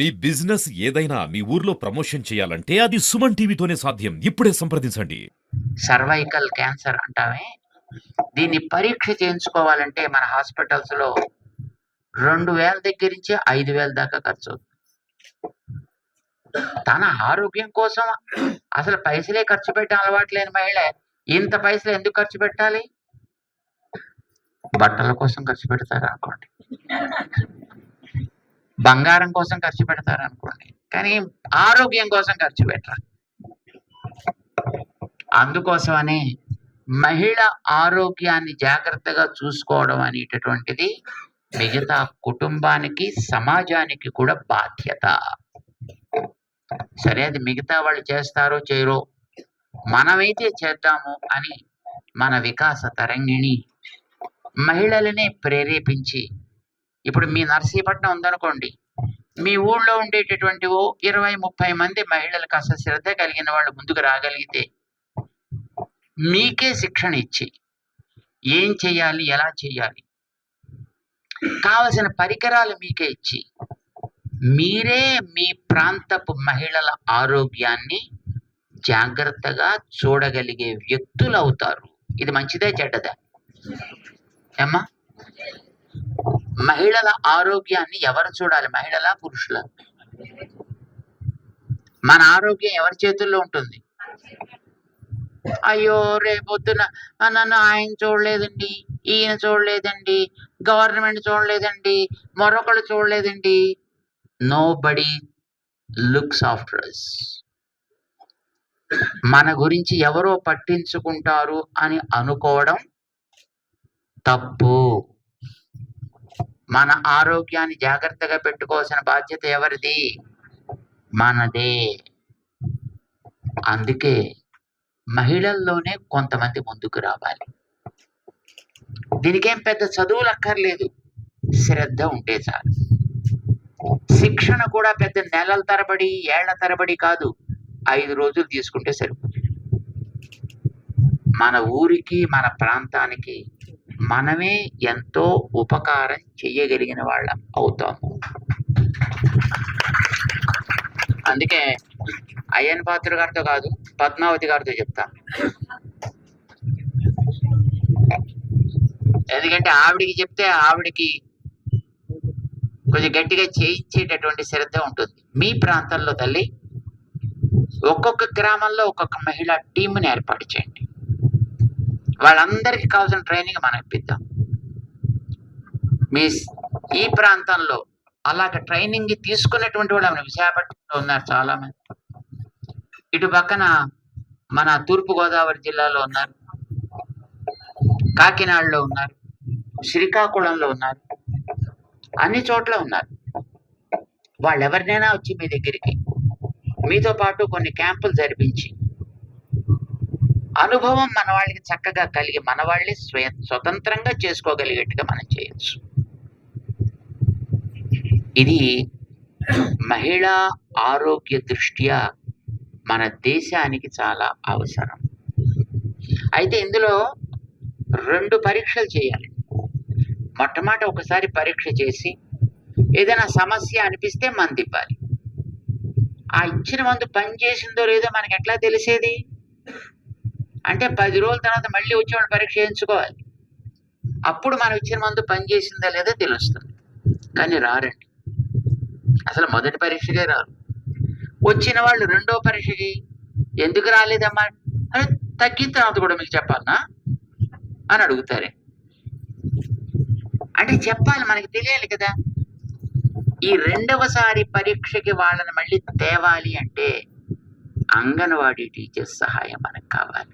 మీ business ఏదైనా మీ ఊర్లో promotion చేయాలంటే అది సుమన్ టీవీతోనే సాధ్యం. ఇప్పుడే సంప్రదించండి. సర్వైకల్ క్యాన్సర్ అంటామే. దీన్ని పరీక్ష చేయించుకోవాలంటే మన హాస్పిటల్స్లో రెండు వేల దగ్గర నుంచి ఐదు వేల దాకా ఖర్చు అవుతుంది. తన ఆరోగ్యం కోసం అసలు పైసలే ఖర్చు పెట్టే అలవాటు లేని మహిళ ఇంత పైసలు ఎందుకు ఖర్చు పెట్టాలి? బట్టల కోసం ఖర్చు పెడతారు అనుకోండి. బంగారం కోసం ఖర్చు పెడతారు అనుకోండి. కానీ ఆరోగ్యం కోసం ఖర్చు పెట్టరు. అందుకోసమనే మహిళ ఆరోగ్యాన్ని జాగ్రత్తగా చూసుకోవడం అనేటటువంటిది మిగతా కుటుంబానికి సమాజానికి కూడా బాధ్యత. సరే అది మిగతా వాళ్ళు చేస్తారో చేయరో మనమైతే చేద్దాము అని మన వికాస తరంగిణి మహిళలనే ప్రేరేపించి ఇప్పుడు మీ నర్సీపట్నం ఉందనుకోండి మీ ఊళ్ళో ఉండేటటువంటి ఓ ఇరవై ముప్పై మంది మహిళలు కాస్త శ్రద్ధ కలిగిన వాళ్ళు ముందుకు రాగలిగితే మీకే శిక్షణ ఇచ్చి ఏం చేయాలి ఎలా చేయాలి? కావలసిన పరికరాలు మీకే ఇచ్చి మీరే మీ ప్రాంతపు మహిళల ఆరోగ్యాన్ని జాగ్రత్తగా చూడగలిగే వ్యక్తులు అవుతారు ఇది మంచిదే చెడ్డదా? ఏమ్మా మహిళల ఆరోగ్యాన్ని ఎవరు చూడాలి? మహిళల పురుషుల? మన ఆరోగ్యం ఎవరి చేతుల్లో ఉంటుంది? అయ్యో రేపొద్దున నన్ను ఆయన చూడలేదండి ఈయన చూడలేదండి గవర్నమెంట్ చూడలేదండి మరొకరు చూడలేదండి. Nobody looks after us మన గురించి ఎవరో పట్టించుకుంటారు అని అనుకోవడం తప్పు. మన ఆరోగ్యాన్ని జాగ్రత్తగా పెట్టుకోవాల్సిన బాధ్యత ఎవరిది? మనదే. అందుకే మహిళల్లోనే కొంతమంది ముందుకు రావాలి. దీనికేం పెద్ద చదువులు అక్కర్లేదు శ్రద్ధ ఉంటే చాలు. శిక్షణ కూడా పెద్ద నెలల తరబడి ఏళ్ళ తరబడి కాదు. ఐదు రోజులు తీసుకుంటే సరిపోతుంది. మన ఊరికి మన ప్రాంతానికి మనమే ఎంతో ఉపకారం చేయగలిగిన వాళ్ళం అవుతాము. అందుకే అయ్యన్ పాత్ర గారితో కాదు పద్మావతి గారితో చెప్తా. ఎందుకంటే ఆవిడికి చెప్తే ఆవిడికి కొంచెం గట్టిగా చేయించేటటువంటి శ్రద్ధ ఉంటుంది. మీ ప్రాంతంలో తల్లి ఒక్కొక్క గ్రామంలో ఒక్కొక్క మహిళా టీంని ఏర్పాటు చేయండి. వాళ్ళందరికీ కావాల్సిన ట్రైనింగ్ మనం ఇప్పిద్దాం. మీ ఈ ప్రాంతంలో అలాగ ట్రైనింగ్ తీసుకునేటువంటి వాళ్ళు విశాఖపట్నంలో ఉన్నారు చాలా మంది ఇటు పక్కన మన తూర్పు గోదావరి జిల్లాలో ఉన్నారు. కాకినాడలో ఉన్నారు. శ్రీకాకుళంలో ఉన్నారు. అన్ని చోట్ల ఉన్నారు. వాళ్ళు ఎవరినైనా వచ్చి మీ దగ్గరికి. మీతో పాటు కొన్ని క్యాంపులు జరిపించి అనుభవం మన వాళ్ళకి చక్కగా కలిగి మన వాళ్ళే స్వయ స్వతంత్రంగా చేసుకోగలిగేట్టుగా మనం చేయొచ్చు. ఇది మహిళా ఆరోగ్య దృష్ట్యా మన దేశానికి చాలా అవసరం. అయితే ఇందులో రెండు పరీక్షలు చేయాలి. మొట్టమొదట ఒకసారి పరీక్ష చేసి ఏదైనా సమస్య అనిపిస్తే మందు ఇవ్వాలి ఆ ఇచ్చిన మందు పని చేసిందో లేదో మనకి ఎట్లా తెలిసేది? అంటే పది రోజుల తర్వాత మళ్ళీ వచ్చేవాళ్ళు పరీక్ష చేయించుకోవాలి అప్పుడు మనం ఇచ్చిన మందు పని చేసిందా లేదో తెలుస్తుంది. కానీ రారండి. అసలు మొదటి పరీక్షకే రారు. వచ్చిన వాళ్ళు రెండో పరీక్షకి ఎందుకు రాలేదమ్మా? అని తగ్గిన తర్వాత కూడా మీకు చెప్పాలనా? అని అడుగుతారే. అంటే చెప్పాలి మనకి తెలియాలి కదా. ఈ రెండవసారి పరీక్షకి వాళ్ళని మళ్ళీ తేవాలి అంటే అంగన్వాడీ టీచర్స్ సహాయం మనకు కావాలి.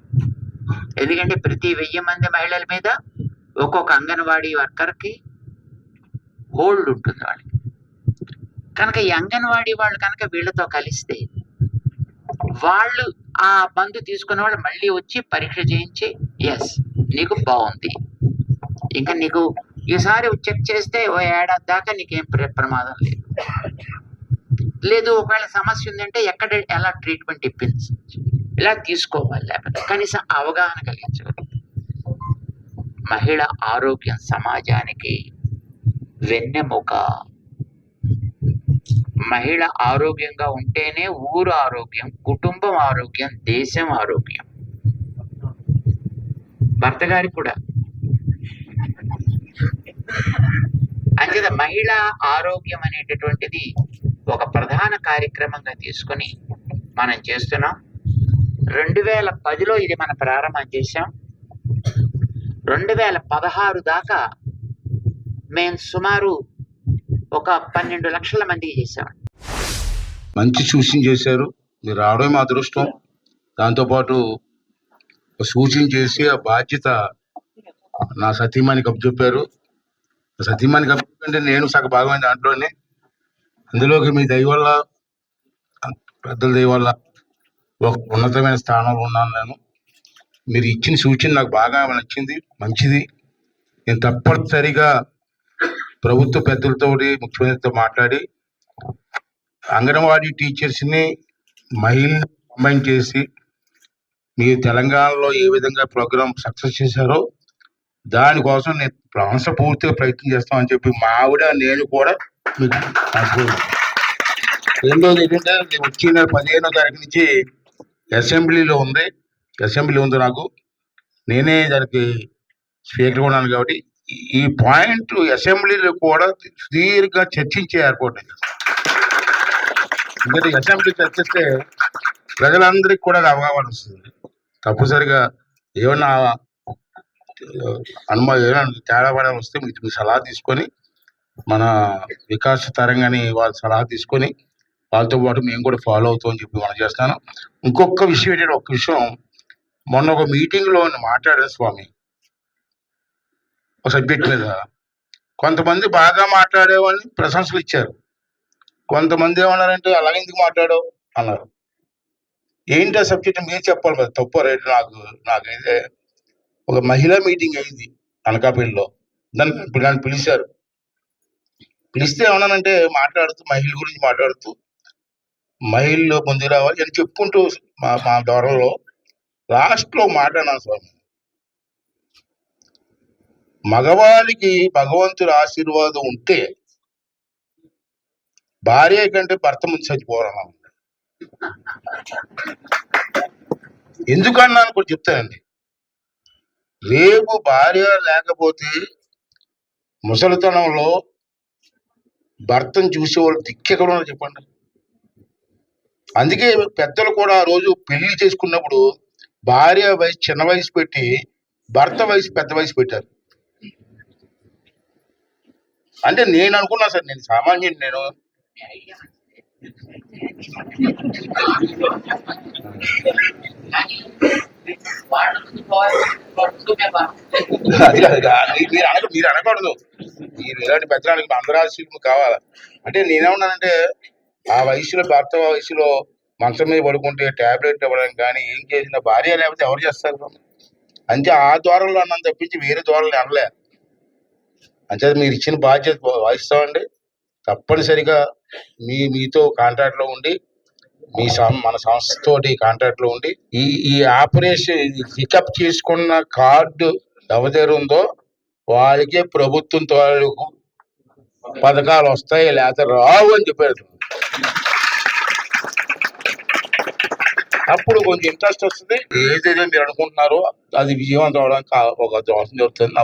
ఎందుకంటే ప్రతి వెయ్యి మంది మహిళల మీద ఒక్కొక్క అంగన్వాడీ వర్కర్కి హోల్డ్ ఉంటుంది వాళ్ళకి. కనుక ఈ అంగన్వాడీ వాళ్ళు కనుక వీళ్ళతో కలిస్తే వాళ్ళు ఆ మందు తీసుకున్న వాళ్ళు మళ్ళీ వచ్చి పరీక్ష చేయించి ఎస్ నీకు బాగుంది. ఇంకా నీకు ఈసారి చెక్ చేస్తే ఓ ఏడాది దాకా నీకేం ప్రమాదం లేదు. లేదు ఒకవేళ సమస్య ఉందంటే ఎక్కడ ఎలా ట్రీట్మెంట్ ఇప్పించవచ్చు ఇలా తీసుకోవాలి లేకపోతే కనీసం అవగాహన కలిగించగలరు. మహిళ ఆరోగ్యం సమాజానికి వెన్నెముక. మహిళ ఆరోగ్యంగా ఉంటేనే ఊరు ఆరోగ్యం కుటుంబం ఆరోగ్యం దేశం ఆరోగ్యం. భర్త గారికి కూడా. అంచేత మహిళ ఆరోగ్యం అనేటటువంటిది ఒక ప్రధాన కార్యక్రమంగా తీసుకొని మనం చేస్తున్నాం. రెండు వేల పదిలో ఇది మనం ప్రారంభం చేశాం. రెండు వేల పదహారు దాకా మేము సుమారు ఒక పన్నెండు లక్షల మందికి చేసాం మంచి సూచన చేశారు. మీరు రావడమే మా అదృష్టం. దాంతోపాటు సూచన చేసి ఆ బాధ్యత నా సతీమానికి అప్పచెప్పారు. సతీమానికి అప్పచెప్పంటే నేను సగ భాగమైన దాంట్లోనే అందులోకి మీ దయ వల్ల పెద్దల దయ వల్ల ఒక ఉన్నతమైన స్థానంలో ఉన్నాను నేను. మీరు ఇచ్చిన సూచన నాకు బాగా నచ్చింది మంచిది. నేను తప్పనిసరిగా ప్రభుత్వ పెద్దలతోటి ముఖ్యమంత్రితో మాట్లాడి అంగన్వాడీ టీచర్స్ని మహిళ కంబైన్ చేసి మీరు తెలంగాణలో ఏ విధంగా ప్రోగ్రామ్ సక్సెస్ చేశారో దానికోసం నేను ప్రాంశ పూర్తిగా ప్రయత్నం చేస్తామని చెప్పి మా ఆవిడ నేను కూడా మీకు రెండోది ఏంటంటే నేను వచ్చే నెల పదిహేనో తారీఖు నుంచి అసెంబ్లీలో ఉంది. అసెంబ్లీ ఉంది నాకు. నేనే దానికి స్పీకర్ ఉన్నాను కాబట్టి ఈ- పాయింట్ అసెంబ్లీలో కూడా సుదీర్ఘంగా చర్చించే ఏర్పాటు ఎందుకంటే అసెంబ్లీ చర్చిస్తే ప్రజలందరికీ కూడా అవగాహన వస్తుంది. తప్పనిసరిగా ఏమన్నా అనుమా తేడా పడాలి వస్తే మీకు మీ సలహా తీసుకొని మన వికాస్ తరంగాని వాళ్ళ సలహా తీసుకొని వాళ్ళతో పాటు మేము కూడా ఫాలో అవుతామని చెప్పి మనం చేస్తాను ఇంకొక విషయం ఏంటంటే ఒక విషయం. మొన్న ఒక మీటింగ్లో మాట్లాడాను స్వామి. ఒక సబ్జెక్ట్ మీద. కొంతమంది బాగా మాట్లాడేవాళ్ళని ప్రశంసలు ఇచ్చారు. కొంతమంది ఏమన్నారంటే అలాగే ఎందుకు మాట్లాడావు? అన్నారు. ఏంటి ఆ సబ్జెక్ట్ మీరు చెప్పాలి మరి. తప్పు రైట్ నాకు నాకైతే ఒక మహిళా మీటింగ్ అయింది అనకాపల్లిలో దాన్ని ఇప్పుడు పిలిచారు. పిలిస్తే ఏమన్నానంటే మాట్లాడుతూ మహిళ గురించి మాట్లాడుతూ మహిళలు ముందుకు రావాలి అని చెప్పుకుంటూ మా మా దూరంలో లాస్ట్లో మాట్లాడినాను స్వామి. మగవారికి భగవంతుడి ఆశీర్వాదం ఉంటే భార్య కంటే భర్త ముందు చచ్చిపోవాలన్నా ఎందుకన్నాను కూడా చెప్తానండి. రేపు భార్య లేకపోతే ముసలితనంలో భర్తను చూసేవాళ్ళు దిక్కెక్కడ చెప్పండి. అందుకే పెద్దలు కూడా ఆ రోజు పెళ్ళి చేసుకున్నప్పుడు భార్య వయసు చిన్న వయసు పెట్టి భర్త వయసు పెద్ద వయసు పెట్టారు. అంటే నేను అనుకున్నా సార్ నేను సామాన్యుడు నేను. అది కాదు మీరు అనక మీరు అనకూడదు. మీరు ఇలాంటి పెద్దరానికి అందరూ ఆశీర్వాదం కావాలి? అంటే నేనేమన్నానంటే ఆ వయసులో భర్త వయసులో మంచం మీద పడుకుంటే టాబ్లెట్ ఇవ్వడం కానీ ఏం చేసినా భార్య లేకపోతే ఎవరు చేస్తారు? అంటే ఆ ద్వారంలో అన్నం తప్పించి వేరే ద్వారంలో అనలే. అంటే మీరు ఇచ్చిన బాధ్యత వహిస్తామండి. తప్పనిసరిగా మీ మీతో కాంట్రాక్ట్లో ఉండి మీ సం మన సంస్థతోటి కాంటాక్ట్లో ఉండి ఈ ఈ ఆపరేషన్ పికప్ చేసుకున్న కార్డు ఎవరి ఉందో వాళ్ళకే ప్రభుత్వం తాలూకు పథకాలు వస్తాయి లేకపోతే రావు అని చెప్పారు. అప్పుడు కొంచెం ఇంట్రెస్ట్ వస్తుంది. ఏదైతే మీరు అనుకుంటున్నారో అది విజయవంతం అవడానికి ఒక దోషం జరుగుతుంది నా